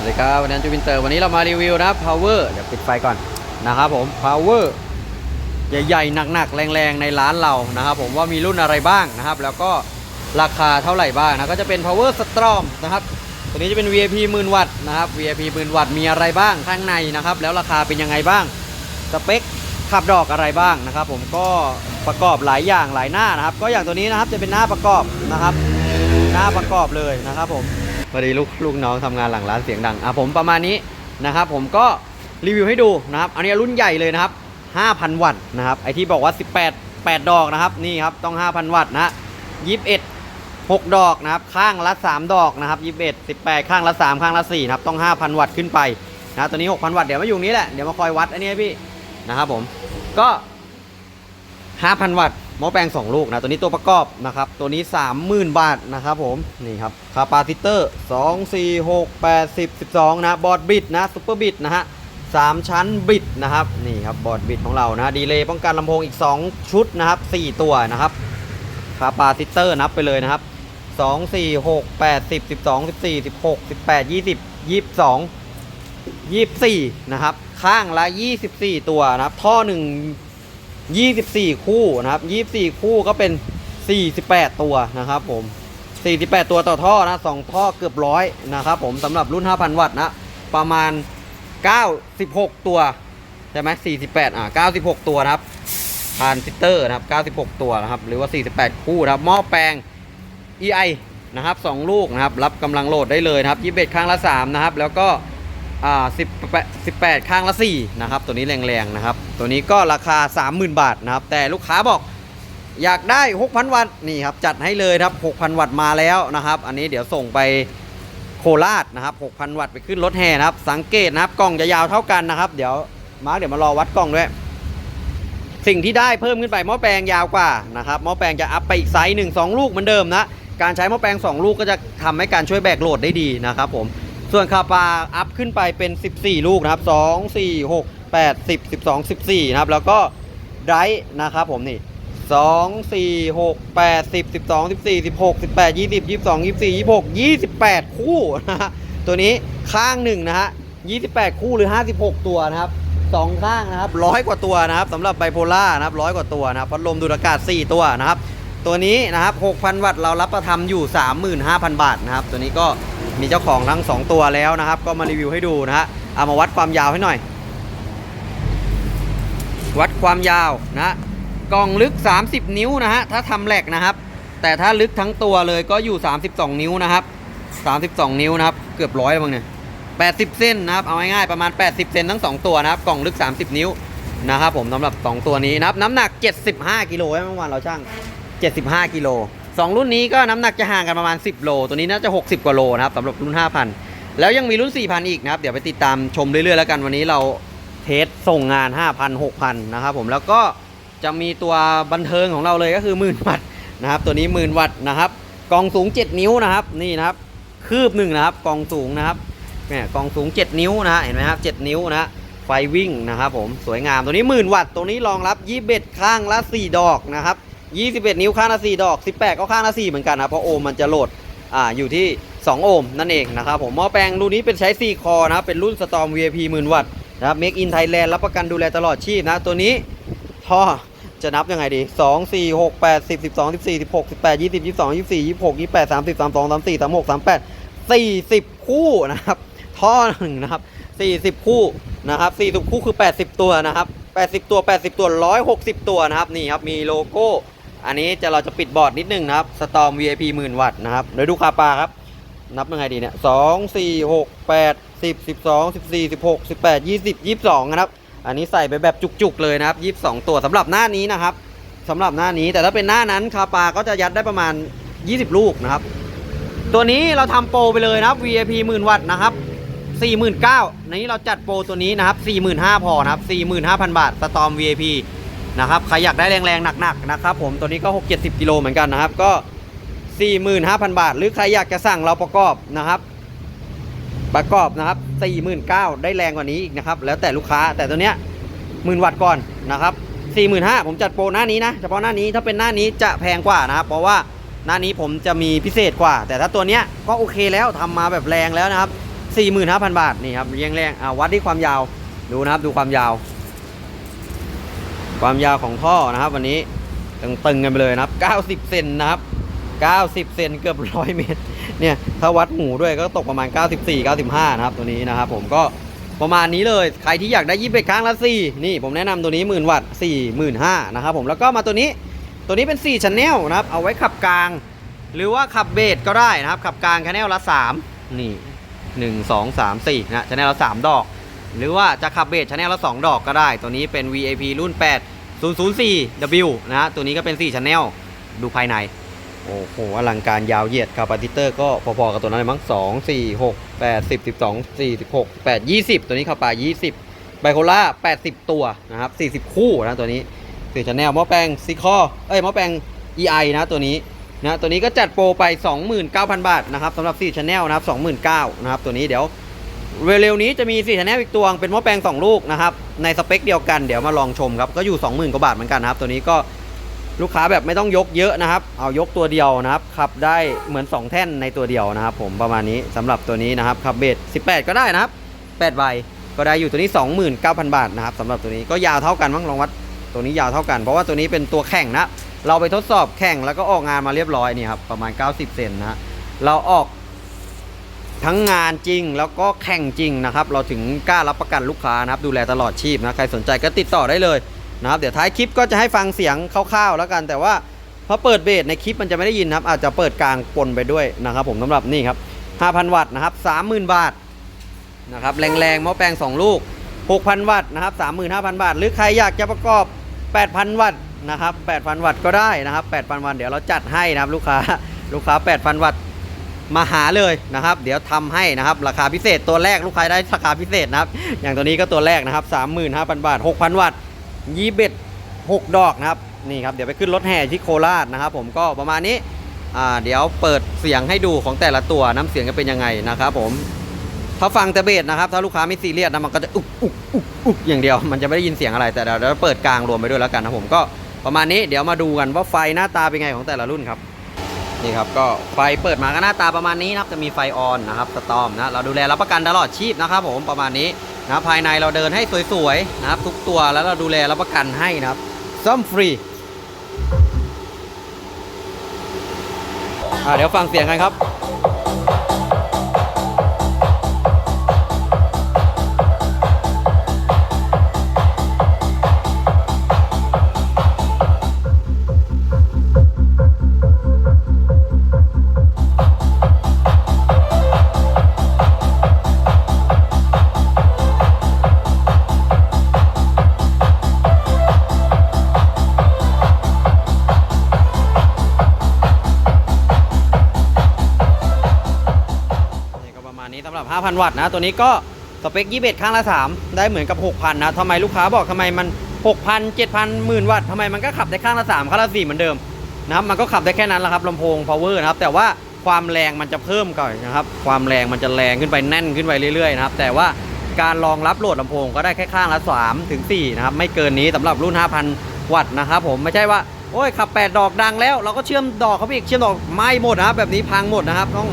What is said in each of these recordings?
สวัสดีครับวันนี้จูวินเตอร์วันนี้เรามารีวิวนะ power เดี๋ยวปิดไฟก่อนนะครับผม power ใหญ่ๆหนักๆ แรงๆ ในร้านเรานะครับผมว่ามีรุ่นอะไรบ้างนะครับ แล้วก็ราคาเท่าไหร่บ้างนะก็จะเป็น power strong นะครับตัวนี้จะเป็น VIP 10,000วัตต์นะครับ VIP 10,000วัตต์มีอะไรบ้างข้างในนะครับ แล้วราคาเป็นยังไงบ้างสเปคขับดอกอะไรบ้างนะครับ ผมก็ประกอบหลายอย่างหลายหน้านะครับ ก็อย่างตัวนี้นะครับจะเป็นหน้าประกอบนะครับ หน้าประกอบเลยนะครับผม พอดีลูกลูกน้องทำงานหลังร้านเสียงดังอะผมประมาณนี้นะครับ ผมก็รีวิวให้ดูนะครับ อันนี้รุ่นใหญ่เลยนะครับ 5,000 วัตต์นะครับไอที่บอกว่า 18 8 ดอกนะครับนี่ครับต้อง 5,000 วัตต์นะ21 6 ดอกนะครับข้างละ 3 ดอกนะครับ21 18 ข้างละ 3 ข้างละ4นะครับต้อง 5,000 วัตต์ขึ้นไปนะตัวนี้ 6,000 วัตต์เดี๋ยวมาอยู่นี้แหละเดี๋ยวมาคอยวัดอันนี้พี่นะครับผมก็ 5,000 วัตต์ หม้อแปลง 2 ลูกนะตัวนี้ตัวประกอบนะครับ ตัวนี้ 30,000 บาทนะครับผม นี่ครับคาปาซิเตอร์ 2 4 6 8 10 12 นะบอร์ดบิดนะซุปเปอร์บิดนะฮะ3ชั้นบิดนะครับ นี่ครับบอร์ดบิดของเรานะดีเลย์ป้องกันลำโพงอีก 2 ชุดนะครับ 4 ตัวนะครับคาปาซิเตอร์นับไปเลยนะครับ 2 4 6 8 10 12 14 16 18 20 22 24 นะครับ ข้างละ 24 ตัวนะครับ ท่อหนึ่ง 24 คู่นะครับ 24 คู่ก็เป็น 48 ตัวนะครับผม 48 ตัวต่อท่อนะสองท่อเกือบร้อยนะครับผมสำหรับรุ่น 5,000 วัตต์นะประมาณ 96 ตัวใช่ไหม48 อ่า96 ตัวนะครับทานซิเตอร์นะครับ 96 ตัวนะครับ หรือว่า 48 คู่นะครับ หม้อแปลง EI นะครับ 2 ลูกนะครับ รับกำลังโหลดได้เลยนะครับ 21ข้างละ 3 นะครับ แล้วก็ อ่า18 18ข้างละ4นะครับตัวนี้แรงๆนะครับ ตัวนี้ก็ราคา 30,000 บาทนะครับ แต่ลูกค้าบอกอยากได้ 6,000 วัตต์นี่ครับจัดให้เลยครับ 6,000 วัตต์มาแล้วนะครับ อันนี้เดี๋ยวส่งไปโคราชนะครับ 6,000 วัตต์ไปขึ้นรถแห่นะครับ สังเกตนะครับกล่องจะยาวเท่ากันนะครับ เดี๋ยวมาร์กเดี๋ยวมารอวัดกล่องด้วย สิ่งที่ได้เพิ่มขึ้นไปหม้อแปลงยาวกว่านะครับหม้อแปลงจะอัพไปอีกไซส์หนึ่งสองลูกเหมือนเดิมนะการใช้หม้อแปลง 2 ลูกก็จะทำให้การช่วยแบกโหลดได้ดีนะครับผม ส่วนคาปาอัพขึ้นไปเป็น 14 ลูกนะครับ 2 4 6 8 10 12 14 นะครับ แล้วก็ไดร์นะครับผมนี่ 2 4 6 8 10 12 14 16 18 20 22 24 26 28 คู่นะฮะตัวนี้ข้างหนึ่งนะฮะ 28 คู่หรือ 56 ตัวนะครับสองข้างนะครับร้อยกว่าตัวนะครับสำหรับไบโพล่านะครับร้อยกว่าตัวนะครับพัดลมดูดอากาศ 4 ตัวนะครับ ตัวนี้นะครับ 6,000 วัตต์เรารับประทำอยู่ 35,000 บาทนะครับ ตัวนี้ก็ มีเจ้าของทั้ง 2 ตัวแล้วนะครับ ก็มารีวิวให้ดูนะฮะเอามาวัดความยาวให้หน่อย วัดความยาวนะกล่องลึก 30 นิ้วนะฮะถ้าทำแหลกนะครับ แต่ถ้าลึกทั้งตัวเลยก็อยู่ 32 นิ้วนะครับ 32 นิ้วนะครับ เกือบร้อยบ้างเนี่ย80 เส้นนะครับ เอาง่ายๆประมาณ 80 เซนทั้ง 2 ตัวนะครับ กล่องลึก 30 นิ้วนะครับผมสำหรับ 2 ตัวนี้นะครับ น้ำหนัก 75 กิโลเมื่อวานเราช่าง 75 กิโล สองรุ่นนี้ก็น้ำหนักจะห่างกันประมาณ 10 โล ตัวนี้น่าจะ 60 กว่าโลนะครับสำหรับรุ่น 5,000 แล้วยังมีรุ่น 4,000 อีกนะครับ เดี๋ยวไปติดตามชมเรื่อยๆแล้วกันวันนี้เราเทสส่งงาน 5,000 6,000 นะครับผมแล้วก็จะมีตัวบันเทิงของเราเลยก็คือหมื่นวัตต์นะครับตัวนี้หมื่นวัตต์นะครับกองสูง 7 นิ้วนะครับนี่นะครับคืบหนึ่งนะครับกองสูงนะครับเนี่ยกองสูง 7 นิ้วนะเห็นไหมครับ7นิ้วนะไฟวิ่งนะครับผมสวยงามตัวนี้หมื่นวัตต์ตัวนี้รองรับ21ข้างละ 4 ดอกนะครับ 21 นิ้วข้างละ4ดอก 18 ก็ข้างละ4เหมือนกันนะเพราะโอห์มมันจะโหลดอ่าอยู่ที่ 2 โอห์มนั่นเองนะครับผมหม้อแปลงรุ่นนี้เป็นใช้ 4 คอนะเป็นรุ่น Storm VIP 10,000วัตต์นะครับ Make in Thailand รับประกันดูแลตลอดชีพนะ ตัวนี้ท่อจะนับยังไงดี 2 4 6 8 10 12 14 16 18 20 22 24 26 28 30 32 34 36 38 40 คู่นะครับ ท่อหนึ่งนะครับ 40 คู่นะครับ40 คู่คือ 80 ตัวนะครับ 80 ตัว 80 ตัว 160 ตัวนะครับ นี่ครับ มีโลโก้ อันนี้จะเราจะปิดบอร์ดนิดนึงนะครับ Storm VIP 10,000วัตต์นะครับเดี๋ยวดูคาปาครับ นับยังไงดีเนี่ย2 4 6 8 10 12 14 16 18 20 22นะครับ อันนี้ใส่ไปแบบจุกๆเลยนะครับ22ตัวสำหรับหน้านี้นะครับสำหรับหน้านี้แต่ถ้าเป็นหน้านั้นคาปาก็จะยัดได้ประมาณ20ลูกนะครับ ตัวนี้เราทำโปรไปเลยนะครับ VIP 10,000วัตต์นะครับ49,000นี้เราจัดโปรตัวนี้นะครับ45,000พอนะครับ45,000 บาทสตอม VIP นะครับใครอยากได้แรงๆหนักๆนะครับผมตัวนี้ก็ 6-70กิโลเหมือนกันนะครับก็ 45,000 บาท หรือใครอยากจะสั่งเราประกอบนะครับ ประกอบนะครับ 49,000ได้แรงกว่านี้อีกนะครับ แล้วแต่ลูกค้าแต่ตัวเนี้ยหมื่นวัตต์ก่อนนะครับ45,000ผมจัดโปรหน้านี้นะเฉพาะหน้านี้ถ้าเป็นหน้านี้จะแพงกว่านะครับเพราะว่าหน้านี้ผมจะมีพิเศษกว่า แต่ถ้าตัวเนี้ยก็โอเคแล้วทำมาแบบแรงแล้วนะครับ45,000 บาทนี่ครับเรียงแรงอ่าวัดที่ความยาวดูนะครับดูความยาว ความยาวของท่อนะครับวันนี้ตึงๆกันไปเลยนะครับ 90 เซนนะครับ 90 เซนเกือบร้อยเมตร เนี่ย ถ้าวัดหูด้วยก็ตกประมาณ 94 95 นะครับ ตัวนี้นะครับ ผมก็ประมาณนี้เลย ใครที่อยากได้ยี่สิบเอ็ดครั้งละ4นี่ผมแนะนำตัวนี้หมื่นวัตต์4 1 5 0 0นะครับผม แล้วก็มาตัวนี้ ตัวนี้เป็น4 Channel นะครับ เอาไว้ขับกลาง หรือว่าขับเบสก็ได้นะครับ ขับกลางแค่แนลละ3นี่ 1 2 3 4นะชันแนลละ3ดอก หรือว่าจะขับเบสชแนลละ 2 ดอกก็ได้ ตัวนี้เป็น VIP รุ่น 8 004W นะฮะตัวนี้ก็เป็น4 Channel ดูภายใน โอ้โห อลังการยาวเหยียดคาปาติเตอร์ก็พอๆกับตัวนั้นเลยมั้ง2 4 6 8 10 12 46 8 20 ตัวนี้คาปา20 ไบโคล่า 80 ตัวนะครับ 40 คู่นะตัวนี้สี่ชแนลหม้อแปลงซิคอเอ้ยหม้อแปลง EI นะตัวนี้นะตัวนี้ก็จัดโปรไป 29,000 บาทนะครับสำหรับ4ชแนลนะครับ 29,000นะครับตัวนี้เดี๋ยว เร็วๆนี้จะมี4ชแนลอีกตัวเป็นหม้อแปลง 2 ลูกนะครับ ในสเปคเดียวกันเดี๋ยวมาลองชมครับ ก็อยู่ 20,000กว่าบาทเหมือนกันนะครับ ตัวนี้ก็ลูกค้าแบบไม่ต้องยกเยอะนะครับ เอายกตัวเดียวนะครับ ขับได้เหมือน 2 แท่นในตัวเดียวนะครับ ผมประมาณนี้สำหรับตัวนี้นะครับขับเบส18 ก็ได้นะครับ8ใบก็ได้อยู่ตัวนี้ 29,000 บาทนะครับสำหรับตัวนี้ก็ยาวเท่ากันมั้งลองวัดตัวนี้ยาวเท่ากัน เพราะว่าตัวนี้เป็นตัวแข่งนะเราไปทดสอบแข่งแล้วก็ออกงานมาเรียบร้อยนี่ครับประมาณ 90 เซนนะเราออก ทั้งงานจริงแล้วก็แข่งจริงนะครับ เราถึงกล้ารับประกันลูกค้านะครับดูแลตลอดชีพนะใครสนใจก็ติดต่อได้เลยนะครับเดี๋ยวท้ายคลิปก็จะให้ฟังเสียงคร่าวๆแล้วกัน แต่ว่าพอเปิดเบสในคลิปมันจะไม่ได้ยินนะครับ อาจจะเปิดกลางปนไปด้วยนะครับ ผมสำหรับนี่ครับ 5,000 วัตต์นะครับ 30,000 บาทนะครับแรงๆหม้อแปลง 2 ลูก 6,000 วัตต์นะครับ 35,000 บาท หรือใครอยากจะประกอบ 8,000 วัตต์นะครับ 8,000 วัตต์ก็ได้นะครับ 8,000 วัตต์เดี๋ยวเราจัดให้นะครับลูกค้าลูกค้า 8,000 วัตต์ มาหาเลยนะครับ เดี๋ยวทำให้นะครับ ราคาพิเศษตัวแรกลูกค้าได้ราคาพิเศษนะครับ อย่างตัวนี้ก็ตัวแรกนะครับ 35,000 บาท 6,000 วัตต์ยี่เบ็ดหกดอกนะครับนี่ครับเดี๋ยวไปขึ้นรถแห่ที่โคราชนะครับ ผมก็ประมาณนี้เดี๋ยวเปิดเสียงให้ดูของแต่ละตัวน้ำเสียงจะเป็นยังไงนะครับผมถ้าฟังแต่เบสนะครับ ถ้าลูกค้าไม่ซีเรียสนะมันก็จะอุกอุกอุกอุกอย่างเดียว มันจะไม่ได้ยินเสียงอะไรแต่เดี๋ยวเราเปิดกลางรวมไปด้วยแล้วกันนะผมก็ประมาณนี้เดี๋ยวมาดูกันว่าไฟหน้าตาเป็นไงของแต่ละรุ่นครับ นี่ครับก็ไฟเปิดมาก็หน้าตาประมาณนี้นะครับจะมีไฟออนนะครับสตอมนะเราดูแลรับประกันตลอดชีพนะครับผมประมาณนี้นะภายในเราเดินให้สวยๆนะครับทุกตัวแล้วเราดูแลรับประกันให้นะครับซ่อมฟรีอ่าเดี๋ยวฟังเสียงกันครับ 5,000 วัตต์นะ ตัวนี้ก็สเปค21ข้างละ 3 ได้เหมือนกับ 6,000 นะทำไมลูกค้าบอกทำไมมัน 6,000 7,000หมื่นวัตต์ทำไมมันก็ขับได้ข้างละ 3 ข้างละ 4 เหมือนเดิมนะครับมันก็ขับได้แค่นั้นแหละครับลำโพง power นะครับ แต่ว่าความแรงมันจะเพิ่มก่อนนะครับ ความแรงมันจะแรงขึ้นไปแน่นขึ้นไปเรื่อยๆนะครับ แต่ว่าการรองรับโหลดลำโพงก็ได้แค่ข้างละ3ถึง4นะครับ ไม่เกินนี้สำหรับรุ่น 5,000 วัตต์นะครับผม ไม่ใช่ว่า โอ้ยขับ 8 ดอกดังแล้ว เราก็เชื่อมดอกเขาไปอีก เชื่อมดอกไม่หมดนะครับ แบบนี้พังหมดนะครับ ต้อง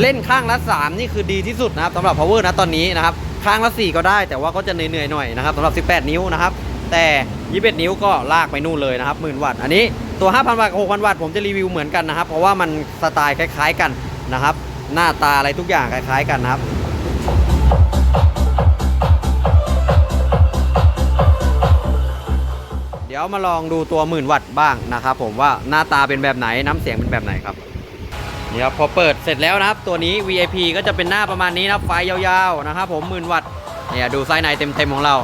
เล่นข้างละ3นี่คือดีที่สุดนะครับสำหรับ power นะตอนนี้นะครับข้างละ 4 ก็ได้แต่ว่าก็จะเหนื่อยๆหน่อยนะครับสำหรับ 18 นิ้วนะครับแต่21นิ้วก็ลากไปนู่นเลยนะครับหมื่นวัตต์อันนี้ตัว 5,000 วัตต์กับ6,000 วัตต์ผมจะรีวิวเหมือนกันนะครับ เพราะว่ามันสไตล์คล้าย ๆกันนะครับ หน้าตาอะไรทุกอย่างคล้าย ๆ กันนะครับเดี๋ยวมาลองดูตัวหมื่นวัตต์บ้างนะครับผมว่าหน้าตาเป็นแบบไหนน้ำเสียงเป็นแบบไหนครับ นี่ครับพอเปิดเสร็จแล้วนะครับ ตัวนี้ VIP ก็จะเป็นหน้าประมาณนี้นะครับ ไฟยาวๆนะครับผมหมื่นวัตต์เนี่ยดูไส้ในเต็มๆของเรา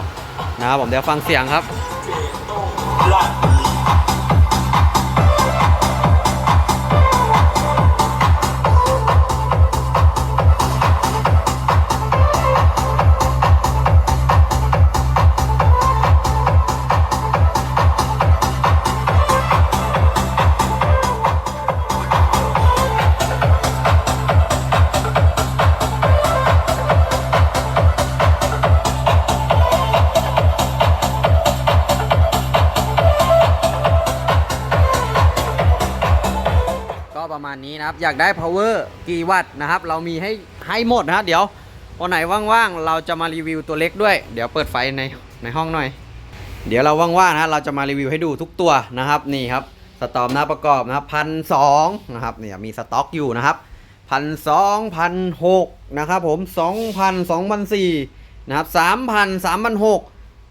นะครับผมเดี๋ยวฟังเสียงครับ ประมาณนี้นะครับ อยากได้ power กี่วัตต์นะครับ เรามีให้ให้หมดนะครับเดี๋ยววันไหนว่างๆ เราจะมารีวิวตัวเล็กด้วย เดี๋ยวเปิดไฟในในห้องหน่อย เดี๋ยวเราว่างๆนะเราจะมารีวิวให้ดูทุกตัวนะครับนี่ครับสตอมหน้าประกอบนะครับพันสองนะครับเนี่ยมีสต็อกอยู่นะครับพันสองพันหกนะครับผมสองพันสองพันสี่นะครับสามพันสามพันหก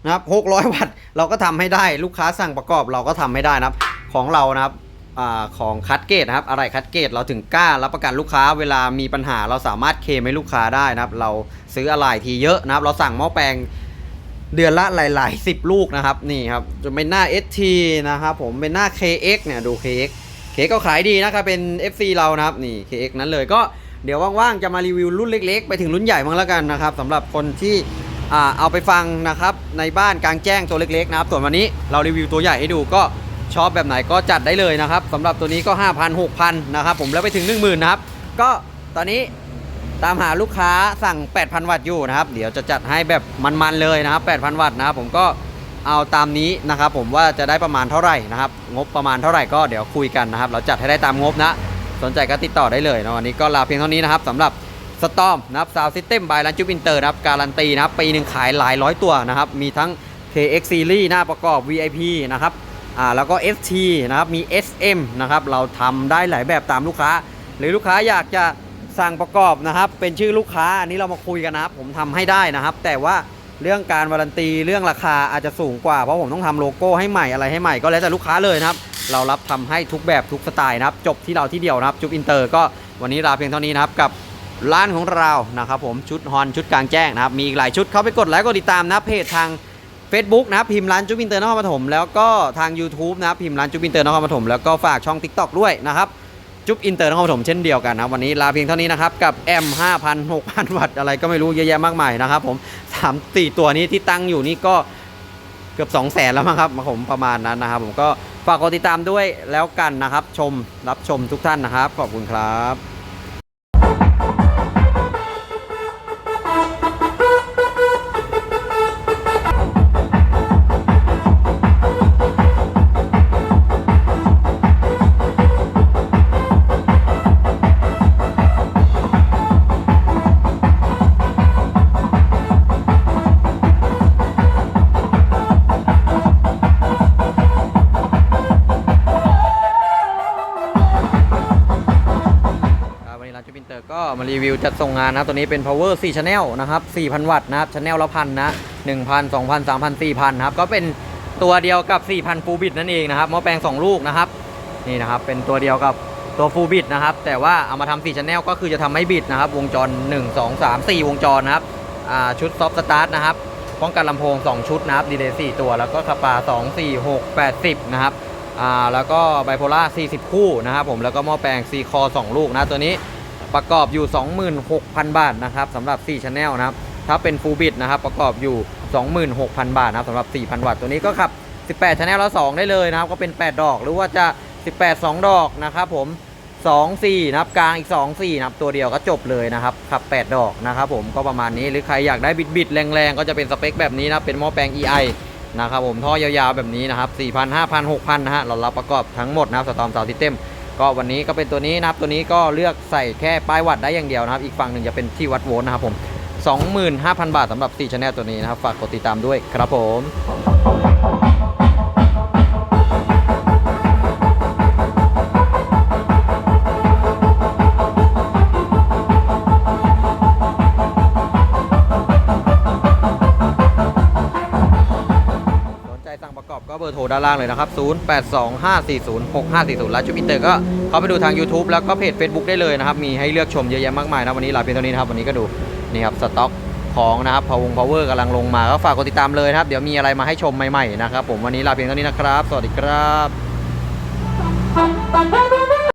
นะครับหกร้อยวัตต์เราก็ทำให้ได้ลูกค้าสั่งประกอบเราก็ทำให้ได้นะครับ ของเรานะครับ อของคัดเกตนะครับอะไรคัดเกตเราถึงกล้ารับประกันลูกค้าเวลามีปัญหาเราสามารถเคมให้ลูกค้าได้นะครับ เราซื้ออะไรทีเยอะนะครับ เราสั่งหม้อแปลงเดือนละหลาย ๆ 10 ลูกนะครับนี่ครับจะเป็นหน้า ST นะครับผมเป็นหน้า KX เนี่ยดู KX KX ก็ขายดีนะครับเป็น FC เรานะครับนี่ KX นั้นเลยก็เดี๋ยวว่าง ๆ จะมารีวิวรุ่นเล็ก ๆ ไปถึงรุ่นใหญ่บ้างแล้วกันนะครับสำหรับคนที่อเอาไปฟังนะครับในบ้านกลางแจ้งตัวเล็ก ๆ นะครับส่วนวันนี้เรารีวิวตัวใหญ่ให้ดูก็ ชอบแบบไหนก็จัดได้เลยนะครับสำหรับตัวนี้ก็ 5,000 6,000นะครับผมแล้วไปถึง 10,000นะครับก็ตอนนี้ตามหาลูกค้าสั่ง 8,000 วัตต์อยู่นะครับ เดี๋ยวจะจัดให้แบบมันๆเลยนะครับ 8,000 วัตต์นะครับผมก็เอาตามนี้นะครับผมว่าจะได้ประมาณเท่าไหร่นะครับ งบประมาณเท่าไหร่ก็เดี๋ยวคุยกันนะครับ เราจัดให้ได้ตามงบนะ สนใจก็ติดต่อได้เลยนะวันนี้ก็ลาเพียงเท่านี้นะครับสำหรับสตอมนะครับซาวซิสเต็มบายลันจูบินเตอร์นะครับ การันตีนะครับ ปีหนึ่งขายหลายร้อยตัวนะครับ มีทั้ง KX Series หน้าประกอบ VIP นะครับ อ่าแล้วก็ ST นะครับมี SM นะครับเราทำได้หลายแบบตามลูกค้า หรือลูกค้าอยากจะสั่งประกอบนะครับ เป็นชื่อลูกค้าอันนี้เรามาคุยกันนะครับ ผมทำให้ได้นะครับ แต่ว่าเรื่องการวารันตีเรื่องราคาอาจจะสูงกว่าเพราะผมต้องทำโลโก้ให้ใหม่อะไรให้ใหม่ก็แล้วแต่ลูกค้าเลยนะครับ เรารับทำให้ทุกแบบทุกสไตล์นะครับ จบที่เราที่เดียวนะครับจุบอินเตอร์ก็วันนี้ลาเพียงเท่านี้นะครับกับร้านของเรานะครับผมชุดฮอนชุดกลางแจ้งนะครับมีอีกหลายชุดเข้าไปกดไลค์กดติดตามนะเพจทาง Facebook นะครับพิมพ์ร้านจุบอินเตอร์นครปฐมแล้วก็ทาง YouTube นะครับพิมพ์ร้านจุบอินเตอร์นครปฐมแล้วก็ฝากช่อง TikTok ด้วยนะครับจุ๊บอินเตอร์นครปฐมเช่นเดียวกันนะวันนี้ลาเพียงเท่านี้นะครับกับ M 5,000 6,000 วัตต์อะไรก็ไม่รู้เยอะแยะมากมายนะครับผม3 4ตัวนี้ที่ตั้งอยู่นี่ก็เกือบ 2 0 0แสนแล้วมั้งครับผมประมาณนั้นนะครับ ผมก็ฝากกดติดตามด้วยแล้วกันนะครับ ชมรับชมทุกท่านนะครับ ขอบคุณครับ มารีวิวจัดส่งงานนะตัวนี้เป็น power 4 channel นะครับ 4,000 วัตต์นะครับ channel ละพันนะ 1,000 2,000 3,000 4,000 นะครับ ก็เป็นตัวเดียวกับ 4,000 ฟูลบิตนั่นเองนะครับหม้อแปลง 2 ลูกนะครับ นี่นะครับ เป็นตัวเดียวกับตัวฟูลบิตนะครับ แต่ว่าเอามาทำ4 channel ก็คือจะทำให้บิดนะครับ วงจร 1 2 3 4 วงจรนะครับชุดซอฟต์สตาร์ทนะครับ ป้องกันลำโพง 2 ชุดนะครับ ดีเลย์4ตัว แล้วก็คาปา 2 4 6 80นะครับอ่าแล้วก็ไบโพล่า40 คู่นะครับผมแล้วก็หม้อแปลง C คอ2ลูกนะตัวนี้ ประกอบอยู่ 26,000 บาทนะครับสำหรับ 4 Channel นะครับ ถ้าเป็น Full Bit นะครับประกอบอยู่ 26,000 บาทนะครับสำหรับ 4,000 วัตต์ตัวนี้ก็ขับ 18 Channel ละ 2 ได้เลยนะครับ ก็เป็น 8 ดอกหรือว่าจะ 18 2 ดอกนะครับผม 2 4 นะครับกลางอีก 2 4 นะครับตัวเดียวก็จบเลยนะครับขับ 8 ดอกนะครับผมก็ประมาณนี้หรือใครอยากได้บิดบิดแรงๆ ก็จะเป็นสเปคแบบนี้นะเป็นหม้อแปลง EI นะครับผมท่อยาวๆแบบนี้นะครับ4,000 5,000 6,000นะฮะเรารับประกอบทั้งหมดนะครับสตอมซาวซิสเต็ม ก็วันนี้ก็เป็นตัวนี้นะครับ ตัวนี้ก็เลือกใส่แค่ป้ายวัดได้อย่างเดียวนะครับ อีกฝั่งหนึ่งจะเป็นที่วัดโวลต์นะครับผม25,000 บาทสำหรับ4ชแนลตัวนี้นะครับ ฝากกดติดตามด้วยครับผม อร์โทรด้านล่างเลยนะครับ 0825406540 และจุดอินเตอร์ก็เข้าไปดูทาง YouTube แล้วก็เพจ Facebook ได้เลยนะครับ มีให้เลือกชมเยอะแยะมากมายนะวันนี้ลาเพียงเท่านี้นะครับ วันนี้ก็ดูนี่ครับสต็อกของนะครับพาวงพาวเวอร์กำลังลงมา ก็ฝากกดติดตามเลยนะครับ เดี๋ยวมีอะไรมาให้ชมใหม่ๆนะครับผมวันนี้ลาเพียงเท่านี้นะครับ สวัสดีครับ